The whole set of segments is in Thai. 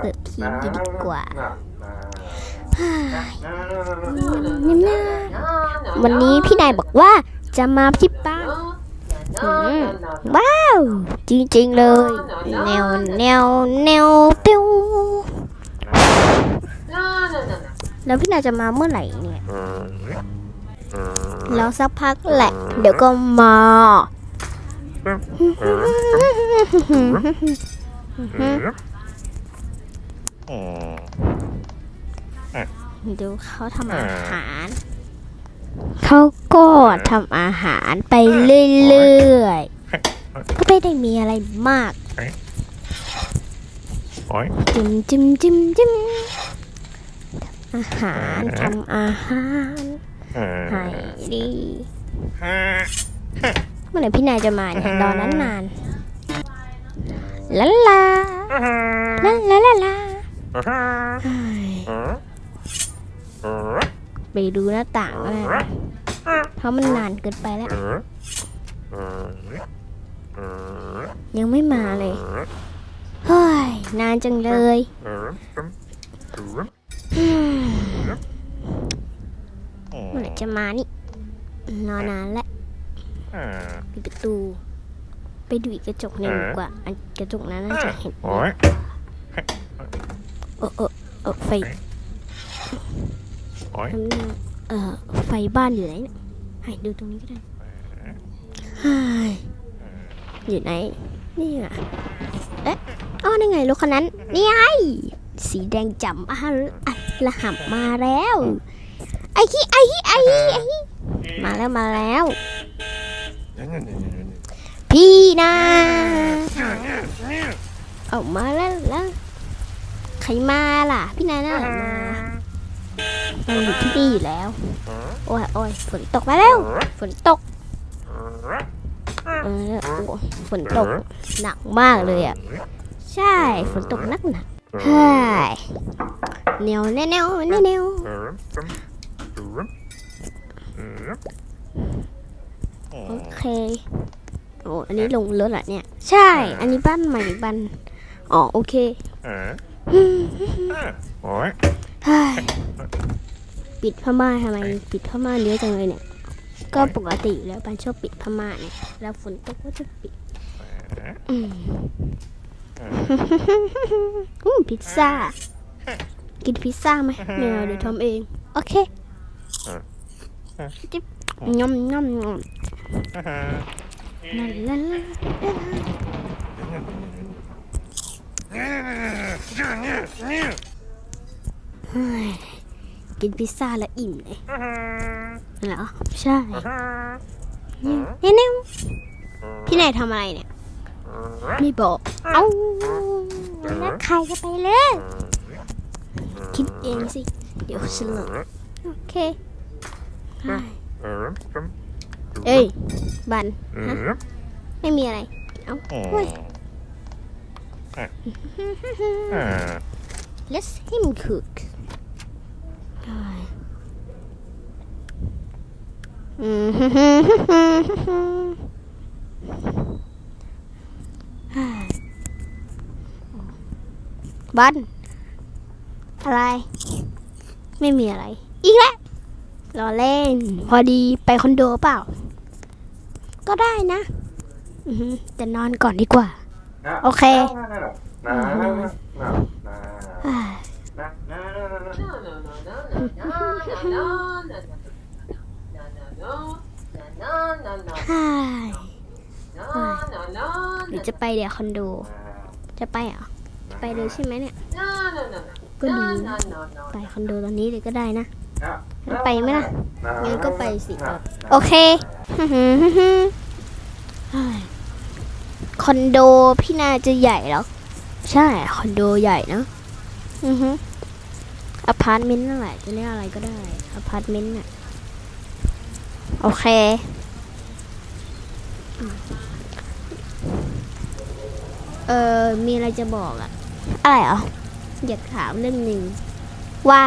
เปิดพีมดีกว่านิ่มวันนี้พี่นายบอกว่าจะมาที่บ้านว้าว จริงๆเลย แนวแนวแนวปิ้วแล้วพี่นายจะมาเมื่อไหร่เนี่ยแล้วสักพักแหละ เดี๋ยวก็มา ดูเขาทำอาหาร เขาก็ทำอาหารไปเรื่อยๆ ก็ไม่ได้มีอะไรมากโอ้ยจิ้มจิ้มจิ้มจิ้มอาหารทำอาหารให้ดี เมื่อไหร่พี่นายจะมาเนี่ยรอนานนานๆ ลาลาลาลาลาลาเฮ้ยไปดูหน้าต่างก็ได้นะเพราะมันนานเกินไปแล้ว ยังไม่มาเลยเฮ้ยนานจังเลยเมื่อไหร่จะมานี่รอนานแล้วปิดประตู ไปดูอีกกระจกหนึ่งดีกว่า อันกระจกนั้นน่าจะเห็นโอ้ยเออเออเออไฟโอ้ยเออไฟบ้านอยู่ไหนเนี่ยให้ดูตรงนี้ก็ได้เฮ้ยอยู่ไหนนี่อะเอ๊ะอ๋อนี่ไงรถคันนั้น นี่ไงสีแดงจำอะอะระหับมาแล้ว ไอ้ที่ไอ้ที่ไอ้ที่ไอ้ที่มาแล้วมาแล้ว พี่นะออกมาแล้วแล้วใครมาล่ะ พี่นายน่ามาเราอยู่ที่นี่อยู่แล้ว โอ้ยโอ้ยฝนตกมาแล้ว ฝนตกเออโอ้ยฝนตกหนักมากเลยอะ ใช่ฝนตกหนักหนักใช่เหนียวแน่แน่วแน่แน่วโอเค โอ้อันนี้ลงรถเหรอเนี่ย ใช่ อันนี้บ้านใหม่บ้านอ๋อโอเคโอ้ยเฮ้ยปิดผ้าม่านทำไมปิดผ้าม่านเยอะจังเลยเนี่ย ก็ปกติอยู่แล้วบ้านชอบปิดผ้าม่านเนี่ยแล้วฝนตกก็จะปิดอืมอืมพิซซ่า กินพิซซ่าไหมไม่เอาเดี๋ยวทำเอง โอเคจิ๊บยำยำยำ ลาลาลาเฮ้ยกินพิซซ่าแล้วอิ่มเลยเหรอใช่เนี่ยเนี่ยพี่นายทำอะไรเนี่ย ไม่บอก เอ้าแล้วใครจะไปเลย คิดเองสิ เดี๋ยวฉันหลงโอเค เอ้ย บันฮะไม่มีอะไร เอ้าเฮ้ย let's him cook เฮ้ยอืมฮึ่มฮึ่มฮึ่มฮึ่มฮึ่มเฮ้ยบันอะไร ไม่มีอะไร อีกแล้วรอเล่น พอดีไปคอนโดเปล่า ก็ได้นะอือหือแต่นอนก่อนดีกว่า โอเคเฮ้ยเฮ้ยหรือจะไปเดี๋ยวคอนโด จะไปเหรอจะไปเลยใช่ไหมเนี่ย ก็ดีนะไปคอนโดตอนนี้เลยก็ได้นะ ไปไหมล่ะงั้นก็ไปสิ โอเคเฮ้ย คอนโดพี่นาจะใหญ่เหรอ ใช่คอนโดใหญ่นะอือฮึอพาร์ตเมนต์นั่นแหละจะเรียกอะไรก็ได้อพาร์ตเมนต์น่ะโอเคอืมเออมีอะไรจะบอกอะอะไรเหรออยากถามเรื่องหนึ่งว่า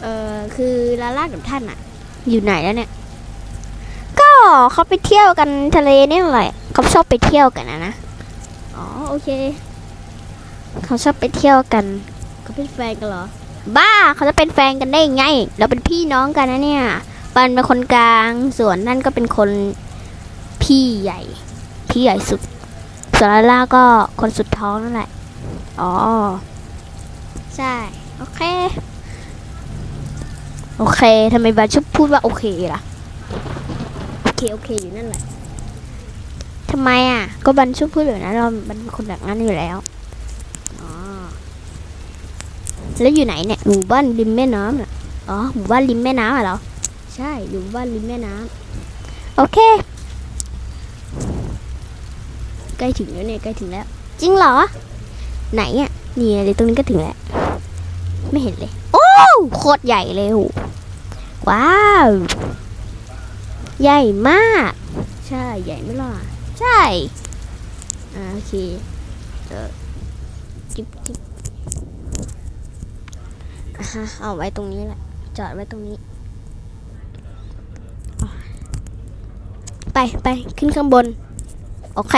เออคือลาล่ากับท่านอะอยู่ไหนแล้วเนี่ยก็ เขาไปเที่ยวกันทะเลนี่แหละเขาชอบไปเที่ยวกันนะนะอ๋อโอเค เขาชอบไปเที่ยวกันเขาเป็นแฟนกันเหรอ บ้าเขาจะเป็นแฟนกันได้ยังไง เราเป็นพี่น้องกันนะเนี่ยปันเป็นคนกลางส่วนนั่นก็เป็นคนพี่ใหญ่ พี่ใหญ่สุดส่วนลาล่าก็คนสุดท้องนั่นแหละอ๋อใช่โอเค โอเคทำไมบาชอบพูดว่าโอเคล่ะ โอเคโอเคอยู่นั่นแหละทำไมอะ ก็บันชอบพูดแบบนั้นเราบันเป็นคนแบบนั้นอยู่แล้วอ๋อแล้วอยู่ไหนเนี่ยหมู่บ้านริมแม่น้ำน่ะอ๋อหมู่บ้านริมแม่น้ำอะเหรอใช่อยู่หมู่บ้านริมแม่น้ำโอเคใกล้ถึงแล้วเนี่ยใกล้ถึงแล้ว จริงเหรอ ไหนอะนี่เดี๋ยวตรงนี้ก็ถึงแล้วไม่เห็นเลย โอ้โคตรใหญ่เลยโหว้าว ใหญ่มาก ใช่ใหญ่ไม่ล่ะใช่อ่าโอเคเออจิบจิบอะฮะเอาไว้ตรงนี้แหละ จอดไว้ตรงนี้ ไปไปขึ้นข้างบน โอเค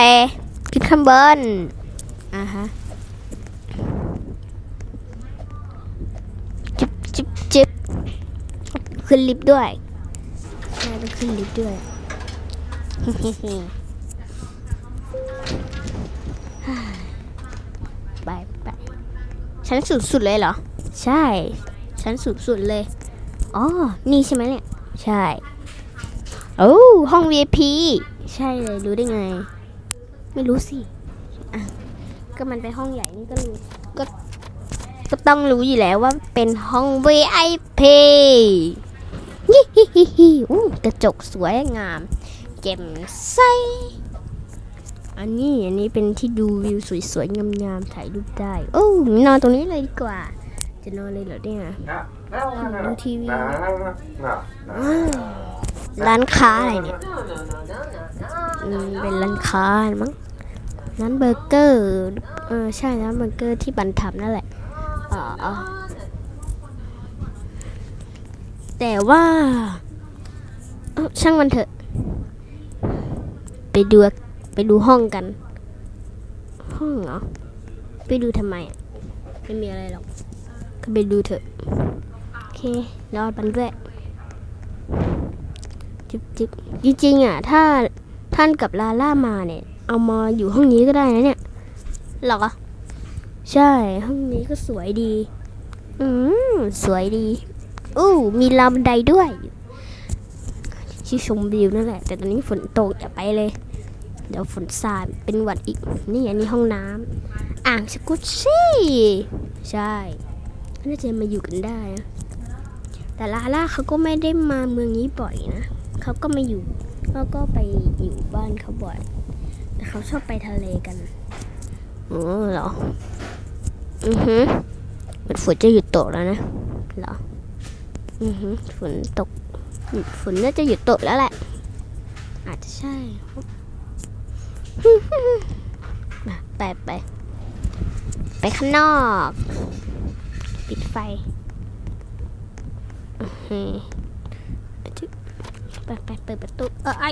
ขึ้นข้างบน อ่าฮะจิบจิบจิบขึ้นลิฟต์ด้วย ต้องขึ้นลิฟต์ด้วยไปไปชั้นสุดสุดเลยเหรอ ใช่ ชั้นสุดสุดเลย อ๋อ นี่ใช่ไหมเนี่ย ใช่ โอ้ห้อง VIP ใช่เลย รู้ได้ไง ไม่รู้สิ อะ ก็มันเป็นห้องใหญ่นี่ก็รู้ ก็ ก็ต้องรู้อยู่แล้วว่าเป็นห้อง VIP ฮิฮิฮิอู้กระจกสวยงามเจ่มใสอันนี้อันนี้เป็นที่ดูวิวสวยๆงามๆถ่ายรูปได้ โอ้นอนตรงนี้เลยดีกว่า จะนอนเลยเหรอเนี่ยดูทีวีร้านค้าอะไรเนี่ยอืมเป็นร้านค้ามั้งร้านเบอร์เกอร์เออใช่ร้านเบอร์เกอร์ที่บันทับนั่นแหละอ๋อ แต่ว่าช่างมันเถอะ ไปดูไปดูห้องกัน ห้องเหรอ ไปดูทำไมอะไม่มีอะไรหรอก ก็ไปดูเถอะ โอเครอดบันด้วย จิบจิบจริงๆอะ ถ้าท่านกับลาล่ามาเนี่ย เอามาอยู่ห้องนี้ก็ได้นะเนี่ยหรอ ใช่ ห้องนี้ก็สวยดี อืม สวยดี อู้มีลำไดด้วยที่ชมวิวนั่นแหละ แต่ตอนนี้ฝนตกอย่าไปเลย เดี๋ยวฝนสาดเป็นหวัดอีก นี่อันนี้ห้องน้ำอ่างสกุชชี่ใช่น่าจะมาอยู่กันได้นะแต่ลาล่าเขาก็ไม่ได้มาเมืองนี้บ่อยนะเขาก็มาอยู่เขาก็ไปอยู่บ้านเขาบ่อย แต่เขาชอบไปทะเลกันอ๋อเหรอ อือฮึเหมือนฝนจะหยุดตกแล้วนะเหรอ อือฮึฝนตก ฝนน่าจะหยุดตกแล้วแหละ อาจจะใช่มาไปไป ไปข้างนอก ปิดไฟอืมไปไปเปิดประตู เออไอ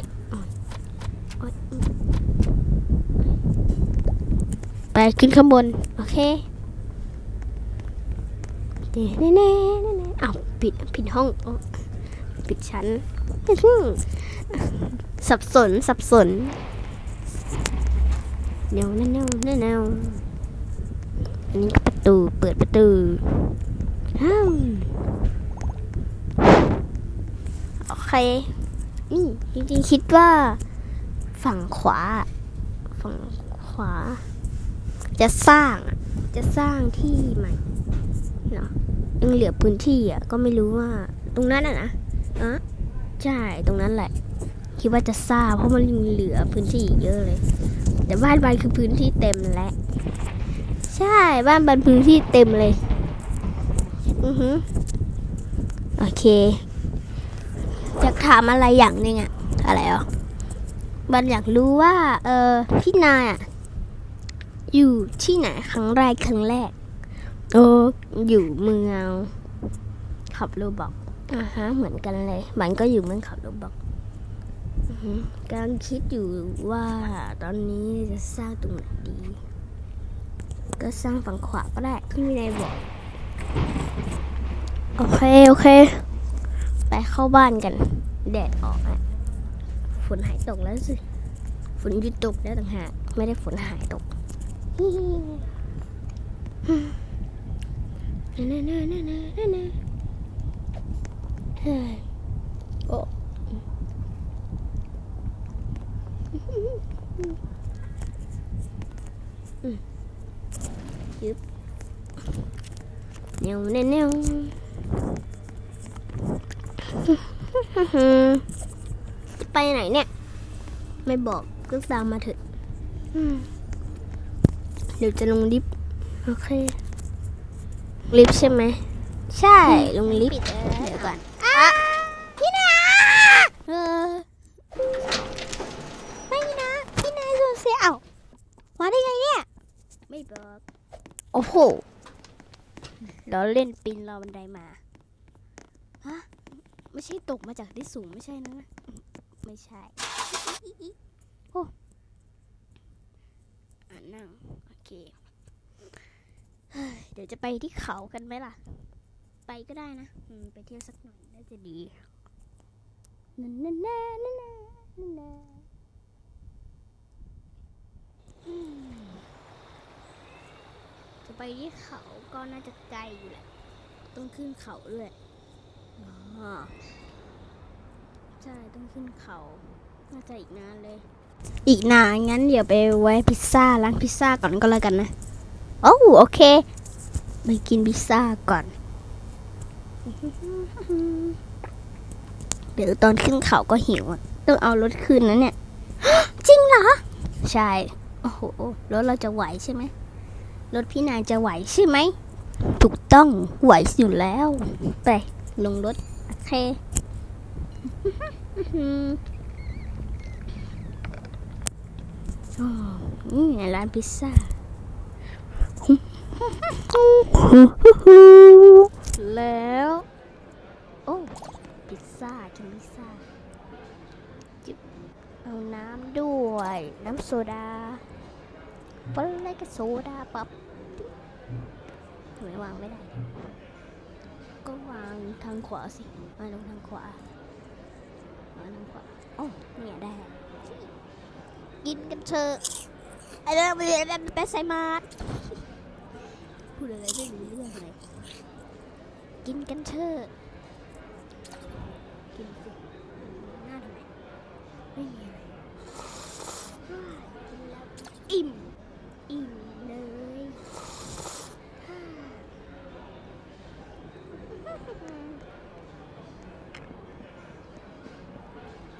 ไปขึ้นข้างบน โอเคเน่เน่เน่เน่เน่อ้า วปิดปิดห้องอ๋อปิดชั้นสับสนสับสนเนาเนาเนาเนเนาอันนี้ประตูเปิดประตูอ้าวโอเคนี่จริงๆคิดว่า ฝั่งขวา ฝั่งขวา จะสร้างจะสร้างที่ใหม่ ยังเหลือพื้นที่อะก็ไม่รู้ว่า ตรงนั้นอะนะอะใช่ตรงนั้นแหละ คิดว่าจะสร้างเพราะมันยังเหลือพื้นที่อีกเยอะเลย แต่บ้านบานคือพื้นที่เต็มแล้วใช่บ้านบานพื้นที่เต็มเลย อือฮึโอเคอยากถามอะไรอย่างหนึ่งอะอะไรอะบันอยากรู้ว่า เออพี่นายอะอยู่ที่ไหนครั้งแรกครั้งแรก โอ้อยู่เมืองขับโรบอกอ่าฮะเหมือนกันเลยมันก็อยู่เมืองขับโรบอกกำลังคิดอยู่ว่าตอนนี้จะสร้างตรงไหนดีกก็สร้างฝั่งขวาก็ได้ที่มีนายบอก โอเค โอเค ไปเข้าบ้านกัน แดดออกอะฝนหายตกแล้วสิฝนหยุดตกแล้วต่างหาก ไม่ได้ฝนหายตก น่าน่าน่าน่าน่าน่าเฮ้ยโอ้อืมยึบเนียวเนียวเนียวจะไปไหนเนี่ย ไม่บอกก็ตามมาเถอะอืมเดี๋ยวจะลงลิฟต์โอเค ลิฟต์ใช่ไหม ใช่ ลงลิฟต์เดี๋ยวก่อนพี่นาเออไม่นะพี่นาสูญเสียเอ้ามาได้ไงเนี่ย ไม่บอก โอ้โหเราเล่นปีนราวบันไดมาฮะไม่ใช่ตกมาจากที่สูงไม่ใช่นะ ไม่ใช่ โอ้อ่านั่ง โอเค เดี๋ยวจะไปที่เขากันไหมล่ะ ไปก็ได้นะไปเที่ยวสักหน่อยน่าจะดีนั่นนั่นนั่นนั่นนั่นจะไปที่เขาก็น่าจะไกลอยู่แหละ ต้องขึ้นเขาด้วยอ๋อใช่ ต้องขึ้นเขา น่าจะอีกนานเลย อีกนานงั้นเดี๋ยวไปไว้พิซซ่าร้านพิซซ่าก่อนก็แล้วกันนะ โอ้โอเค ไปกินพิซซ่าก่อน เดี๋ยวตอนขึ้นเขาก็หิว ต้องเอารถขึ้นนะเนี่ย จริงเหรอ ใช่ โอ้โห รถเราจะไหวใช่ไหม รถพี่นายจะไหวใช่ไหม ถูกต้อง ไหวอยู่แล้ว ไป ลงรถ โอเคอ๋อนี่ไงร้านพิซซ่า แล้ว โอ้พิซซ่ากินพิซซ่าจิบเอาน้ำด้วย น้ำโซดาปนอะไรกับโซดาปั๊บทำไมวางไม่ได้ ก็วางทางขวาสิมาลงทางขวามาทางขวาโอ้เนี่ยได้ กินกันเถอะไอ้เรื่องมันเป็นเปสไซมาร์ พูดอะไรไม่รู้เรื่องเลยกินกันเถอะกินสิหน้าทำไมไม่มีอะไรกินแล้วอิ่มอิ่มเลยฮ่า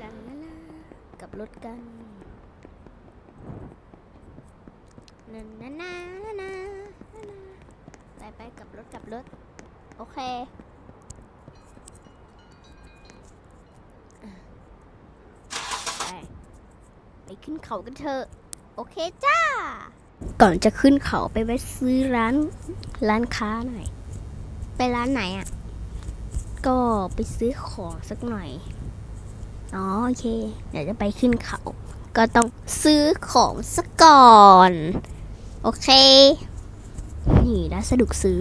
ลาลาลากลับรถกันนนานานานานาไปไปกลับ รถกลับรถ โอเค ไปขึ้นเขากันเถอะ โอเคจ้า ก่อนจะขึ้นเขาไปแวะซื้อร้านร้านค้าหน่อย ไปร้านไหนอะ่ะ ก็ไปซื้อของสักหน่อย อ๋อโอเค เดี๋ยวจะไปขึ้นเขา ก็ต้องซื้อของสักก่อน โอเค นี่ร้านสะดวกซื้อ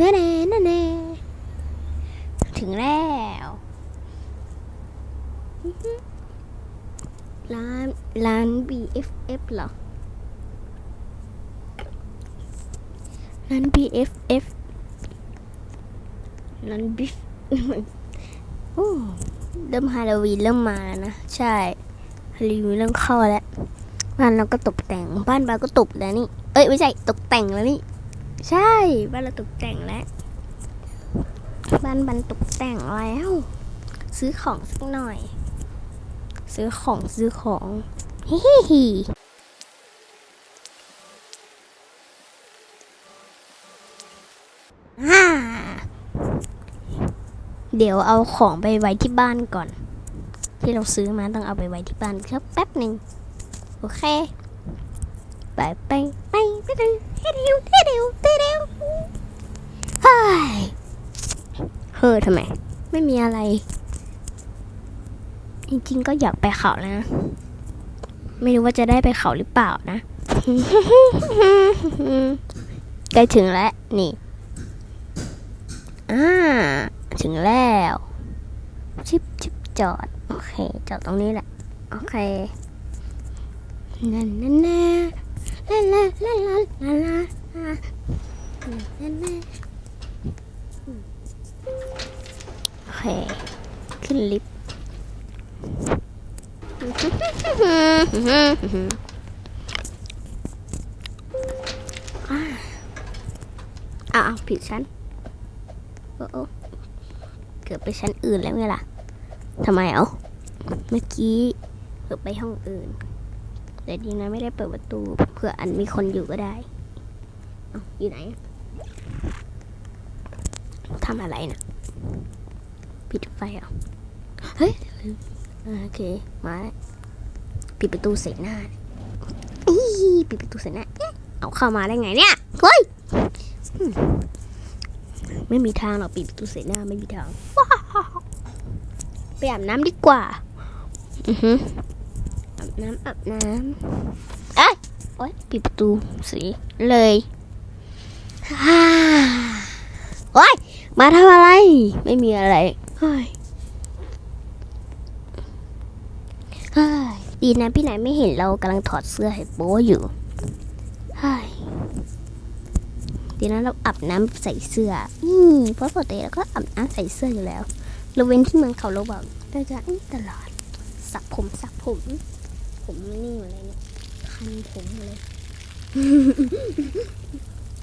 แน่แน่แน่แน่ถึงแล้วอื้อหือร้านร้าน BFF เหรอ ร้าน BFF ร้าน BF โอ้เริ่มฮาโลวีนเริ่มมาแล้วนะ ใช่ฮาโลวีนเริ่มเข้าแล้วบ้านเราก็ตกแต่งบ้านบาก็ตกแล้วนี่ เอ้ย ไม่ใช่ ตกแต่งแล้วนี่ ใช่บ้านเราตกแต่งแล้วบ้านบันตกแต่งแล้ว ซื้อของสักหน่อย ซื้อของซื้อของฮิฮิฮิเดี๋ยวเอาของไปไว้ที่บ้านก่อน ที่เราซื้อมาต้องเอาไปไว้ที่บ้านครับแป๊บหนึ่งโอเคไปไปไปไปไป เฮ้ยเฮ้อทำไม ไม่มีอะไร จริงๆก็อยากไปเขาแล้วนะ ไม่รู้ว่าจะได้ไปเขาหรือเปล่านะ ใกล้ถึงแล้ว นี่อ่าถึงแล้ว ชิบชิบจอด โอเค จอดตรงนี้แหละ โอเคนั่นนั่นนั่น ลาลาลาลาลาลาโอเค ขึ้นลิฟต์อ้าวผิดชั้นโอ้โอเกือบไปชั้นอื่นแล้วไงล่ะทำไมเอ้าเมื่อกี้เกือบไปห้องอื่น แต่ดีนะไม่ได้เปิดประตูเผื่ออันมีคนอยู่ก็ได้อยู่ไหนทำอะไรนะปิดไฟเหรอเฮ้ยโอเคมาปิดประตูใส่หน้าอีปิดประตูใส่หน้าเอาเข้ามาได้ไงเนี่ยเฮ้ยไม่มีทางหรอกปิดประตูเสียหน้าไม่มีทางไปอาบน้ำดีกว่าอือฮึ น้ำอาบน้ำเอ้ยโอ๊ยปิดประตูสีเลยฮ่าโอ๊ยมาทำอะไร ไม่มีอะไรเฮ้ยเฮ้ยดีนะพี่ไหนไม่เห็นเรากำลังถอดเสื้อให้โป๊อยู่เฮ้ยดีนะเราอาบน้ำใส่เสื้ออืมเพราะปกติเราก็อาบน้ำใส่เสื้ออยู่แล้วเราเว้นที่เมืองเขาเราบอกเราจะอื้อตลอดสระผมสระผม ผมนี่อะไรเนี่ยคันผมเลย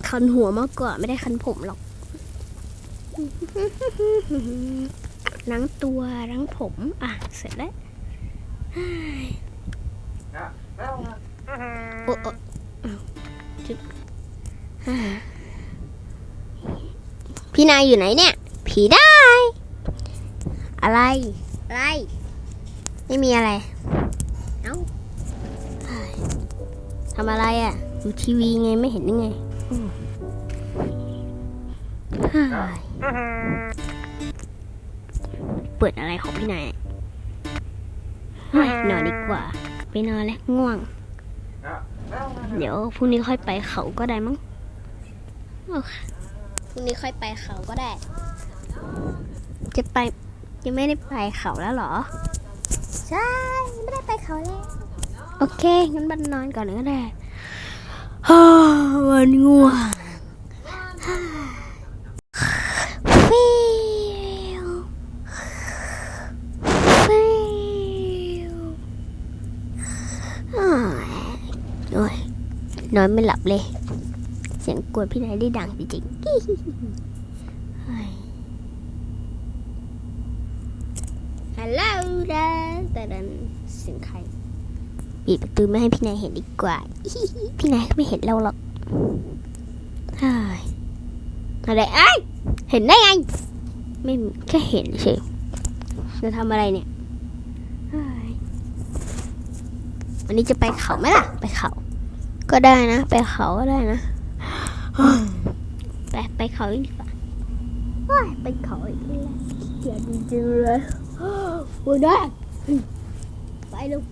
คันหัวมากกว่าไม่ได้คันผมหรอกล้างตัวล้างผม อะ เสร็จแล้วโอ้โจุดพี่นายอยู่ไหนเนี่ย ผีได้ อะไร อะไร ไม่มีอะไร เอ้าเฮ้ยทำอะไรอะดูทีวีไงไม่เห็นยังไงอืมเฮ้ยเปิดอะไรของพี่นายเฮ้ยนอนดีกว่า ไปนอนแล้วง่วง เดี๋ยวพรุ่งนี้ค่อยไปเขาก็ได้มั้งโอเคพรุ่งนี้ค่อยไปเขาก็ได้ จะไปยังไม่ได้ไปเขาแล้วเหรอ ใช่ ไปเขาแล้วโอเค งั้นบันนอนก่อนก็ได้ฮ่าวันง่วงฟิวฟิวอ้ายโอ้ยนอนไม่หลับเลย เสียงกวนพี่นายได้ดังจริงๆเฮ้ ปิดประตูไม่ให้พี่นายเห็นดีกว่า พี่นายไม่เห็นเราหรอกอะไรไอ้เห็นได้ไง ไม่แค่เห็นเฉยจะทำอะไรเนี่ยวันนี้จะไปเขาไหมล่ะ ไปเขา ก็ได้นะ ไปเขาก็ได้นะ ไปไปเขากดีกว่าไปเขาอีกแล้วเกลียดจริงๆเลยโอ้ยได้ไปลูก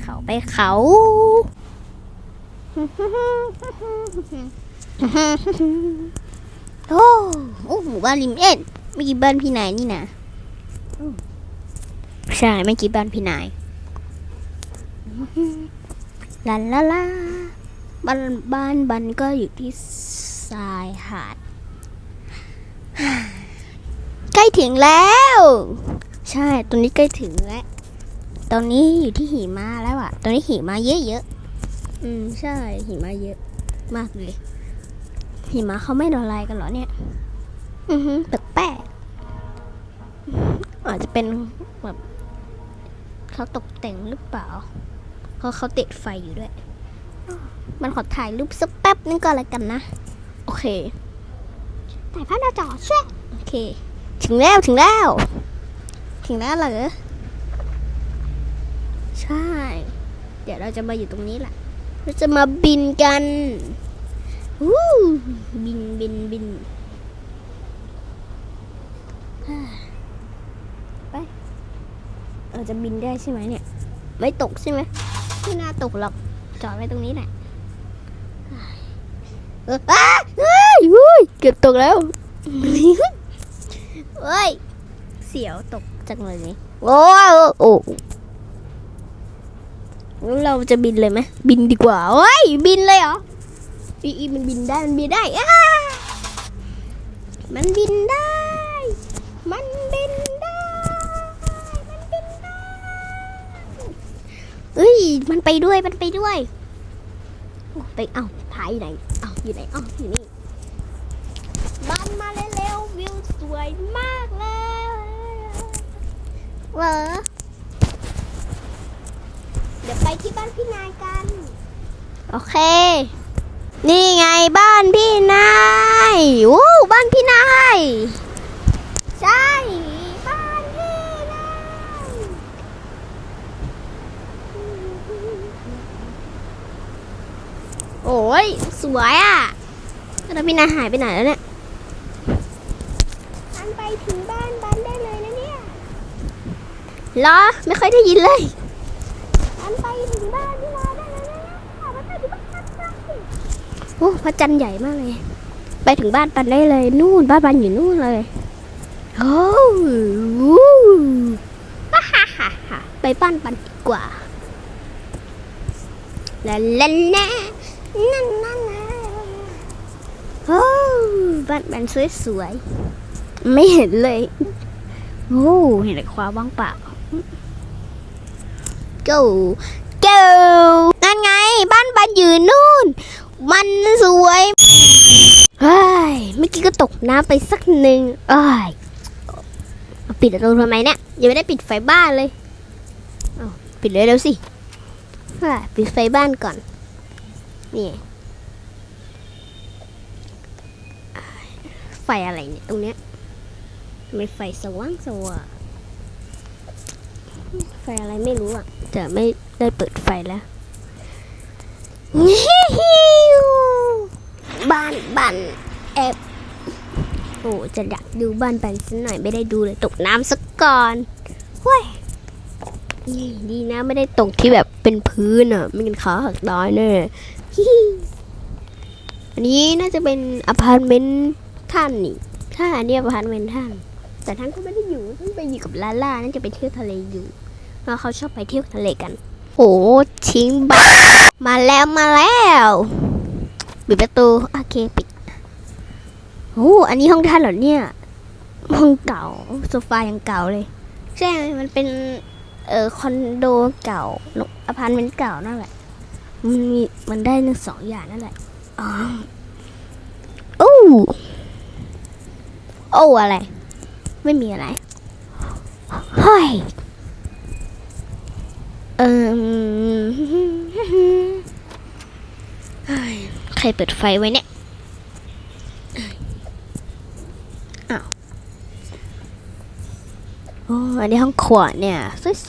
เขาไปเขาโอ้โอ้หมู่บ้านริมเอ็ดไม่กี่บ้านพี่นายนี่นะใช่ไม่กี่บ้านพี่นายลาลาลาบ้านบ้านบันก็อยู่ที่ทรายหาดใกล้ถึงแล้ว ใช่ตรงนี้ใกล้ถึงแล้ว ตอนนี้อยู่ที่หิมะแล้วอะตอนนี้หิมะเยอะๆอืมใช่ หิมะเยอะมากเลย หิมะเขาไม่ละลายกันเหรอเนี่ย อือฮึแปลกๆอาจจะเป็นแบบเขาตกแต่งหรือเปล่าเพราะเขาติดไฟอยู่ด้วย มันขอถ่ายรูปสักแป๊บนึงก่อนละกันนะ โอเคถ่ายภาพหน้าจอแช่โอเค ถึงแล้วถึงแล้ว ถึงแล้วเหรอ ใช่ เดี๋ยวเราจะมาอยู่ตรงนี้แหละ เราจะมาบินกันวู้บินบินบินฮ่าไปเราจะบินได้ใช่ไหมเนี่ย ไม่ตกใช่ไหมไม่น่าตกหรอก จอดไว้ตรงนี้แหละเอออ้าเฮ้ยเฮ้ยเกือบตกแล้วเฮ้ย เสียวตกจังเลยนี่โอ้ยโอ้ งั้นเราจะบินเลยไหมบินดีกว่าเฮ้ยบินเลยเหรออีอีมันบินได้มันบินได้อ้ามันบินได้ มันบินได้ มันบินได้เอ้ยมันไปด้วยมันไปด้วยไปเอ้าถ่ายไหนเอ้าอยู่ไหนเอ้าอยู่นี่บันมาเร็วๆวิวสวยมากเลยเหรอ เดี๋ยวไปที่บ้านพี่นายกัน โอเค นี่ไงบ้านพี่นายวู้บ้านพี่นายใช่บ้านพี่นายโอ้ยสวยอะแล้วพี่นายหายไปไหนแล้วเนี่ยฉันไปถึงบ้านบันได้เลยนะเนี่ยเหรอไม่ค่อยได้ยินเลย โอ้พระจันทร์ใหญ่มากเลย ไปถึงบ้านปันได้เลย นู่นบ้านปันอยู่นู่นเลยโอ้ฮ่าฮ่าฮ่าฮ่าไปบ้านปันดีกว่าลาลาลานั่นนั่นโอ้บ้านปันสวยๆไม่เห็นเลยโอ้เห็นแต่ความว่างเปล่า go go นั่นไง บ้านปันอยู่นู่น มันสวยเฮ้ยเมื่อกี้ก็ตกน้ำไปสักหนึ่งเอ้ยเอาปิดประตูทำไมเนี่ยยังไม่ได้ปิดไฟบ้านเลยเอาปิดเลยเร็วสิปิดไฟบ้านก่อนนี่ไฟอะไรเนี่ยตรงเนี้ยทำไมไฟสว่างสว่างไฟอะไรไม่รู้อะแต่ไม่ได้เปิดไฟแล้ว บ้านบันแอบโอ้จะอยากดูบ้านบันสักหน่อยไม่ได้ดูเลยตกน้ำสักก่อนเว้ยดีนะไม่ได้ตกที่แบบเป็นพื้นอะไม่งั้นขาหักน้อยแน่อันนี้น่าจะเป็นอพาร์ตเมนต์ท่านนี่ถ้าอันนี้อพาร์ตเมนต์ท่าน แต่ท่านก็ไม่ได้อยู่ท่านไปอยู่กับลาล่าน่าจะไปเที่ยวทะเลอยู่เพราะเขาชอบไปเที่ยวทะเลกัน โอ้ชิงบ้ามาแล้วมาแล้วปิดประตูโอเคปิดโอ้อันนี้ห้องท่านเหรอเนี่ยห้องเก่าโซฟายังเก่าเลยใช่มันเป็นเอ่อคอนโดเก่าอพาร์ตเมนต์เก่านั่นแหละมันมีมันได้ทั้งสองอย่างนั่นแหละอ๋อโอ้โอ้อะไร ไม่มีอะไรเฮ้ย เออเฮ้ยใครเปิดไฟไว้เนี่ยอ้าวโอ้อันนี้ห้องครัวเนี่ย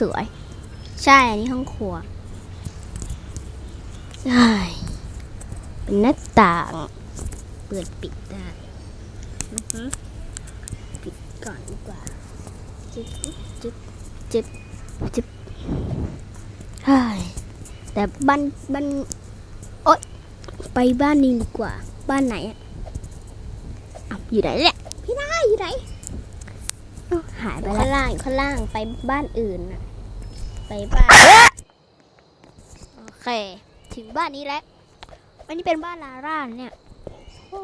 สวยๆ ใช่ อันนี้ห้องครัวใช่เป็นหน้าต่าง เปิดปิดได้ปิดก่อนดีกว่าจึ๊บจึ๊บจึ๊บจึ๊บ แต่บ้านบ้านโอ๊ยไปบ้านนี้ดีกว่า บ้านไหนอะอ้าวอยู่ไหนเนี่ยพี่นายอยู่ไหนเอ้าหายไปแล้วข้างล่างอยู่ข้างล่างไปบ้านอื่นน่ะไปบ้านโอเค ถึงบ้านนี้แล้วอันนี้เป็นบ้านลาร่าเนี่ยโอ้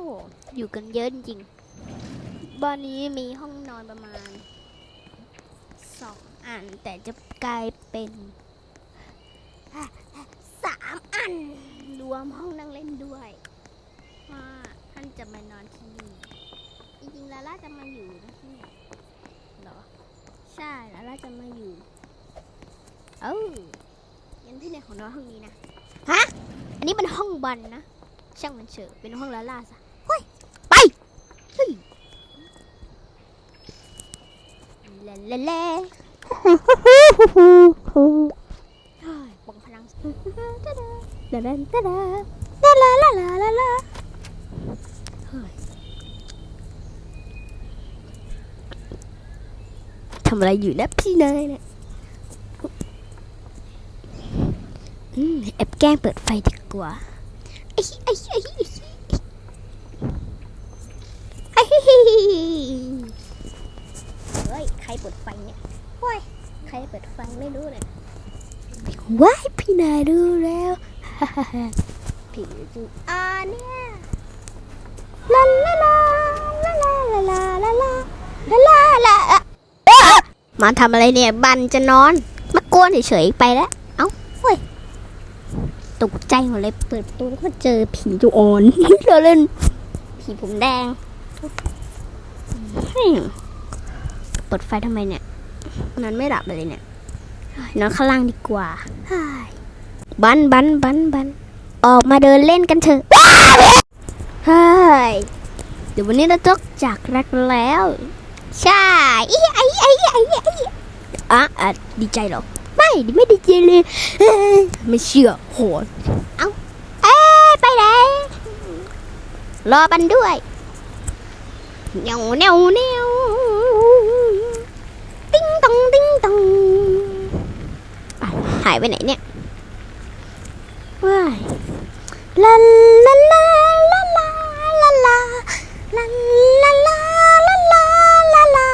อยู่กันเยอะจริงๆบ้านนี้มีห้องนอนประมาณสองอันแต่จะกลายเป็นสามอัน รว มห้องนั่งเล่นด้วยว่าท่านจะมานอนที่นี่ จริงๆลาล่าจะมาอยู่นะที่นี่เหรอ ใช่แล้วเราจะมาอยู่ เอ้างั้นพี่เนี่ยของน้องห้องนี้นะ ฮะ อันนี้เป็นห้องบันนะ ช่างมันเฉอะเป็นห้องลาล่าซะเฮ้ย ไปเฮ้ยเล่เล่เล่เฮ้ยปองพลัง ตะดาดาดาลาลาลาลาลาลาทำอะไรอยู่นะพี่นายเนี่ยอืมแอบแกล้งเปิดไฟดีกว่าไอ้ไอ้ไอ้ไอ้ไอ้เฮ้ย ใครเปิดไฟเนี่ยโอ้ย ใครเปิดไฟไม่รู้เนี่ยว้ายพี่นายรู้แล้ว ผีจริงอ่าเนี่ยลาลาลาลาลาลาลาลาลาลามาทำอะไรเนี่ย บันจะนอน มากวนเฉยๆไปแล้ว เอ้าเฮ้ยตกใจหมดเลย เปิดประตูแล้วก็เจอผีจูออนเราเล่น ผีผมแดงเปิดไฟทำไมเนี่ยนอนไม่หลับเลยเนี่ย นอนข้างล่างดีกว่า บันบันบันบันออกมาเดินเล่นกันเถอะเฮ้ยเดี๋ยววันนี้เราจกจากรักแล้ว ใช่อีไอไอไอไออะอะดีใจหรอ ไม่ไม่ดีใจเลยไม่เชื่อโหดเอาเอ้ไปไหนรอบันด้วยเนียวเนียวเนียวติ้งตองติ้งตองหายไปไหนเนี่ย ลาลาลาลาลาลาลาลาลาลาลาลาลาลา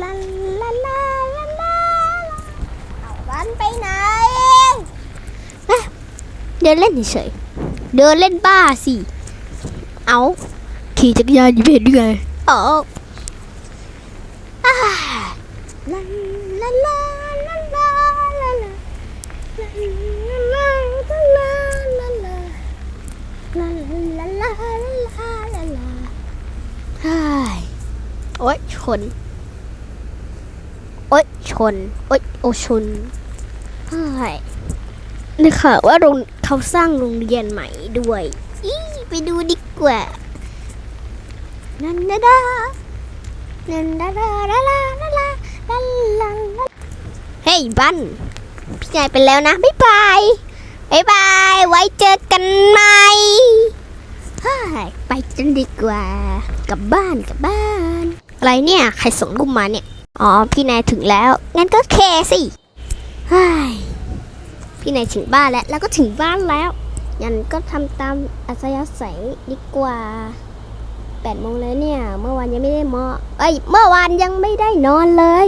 ลาลาลาลาเอาบ้านไปไหนเดินเล่นเฉยเดินเล่นบ้าสิ เอาขี่จักรยานอยู่เพจด้วยเอาอ่ อ๊ยชน โอ๊ยชน โอ๊ยโอชนใช่นี่ค่ะว่าโรงเขาสร้างโรงเรียนใหม่ด้วยอีไปดูดีกว่า นันดาดานันดาดาลาลาลาลาลาลาลาเฮ้ยบันพี่นายไปแล้วนะบ๊ายบายบ๊ายบาย ไว้เจอกันใหม่ไปกันดีกว่ากลับบ้านกลับบ้าน อะไรเนี่ย ใครส่งรูปมาเนี่ย อ๋อ พี่นายถึงแล้ว งั้นก็เคสิเฮ้พี่นายถึงบ้านแล้ว แล้วก็ถึงบ้านแล้วงั้นก็ทำตามอัศยาศัยดีกว่าแปดโมงแล้วเนี่ย เมื่อวานยังไม่ได้มอเอ้ย เมื่อวานยังไม่ได้นอนเลย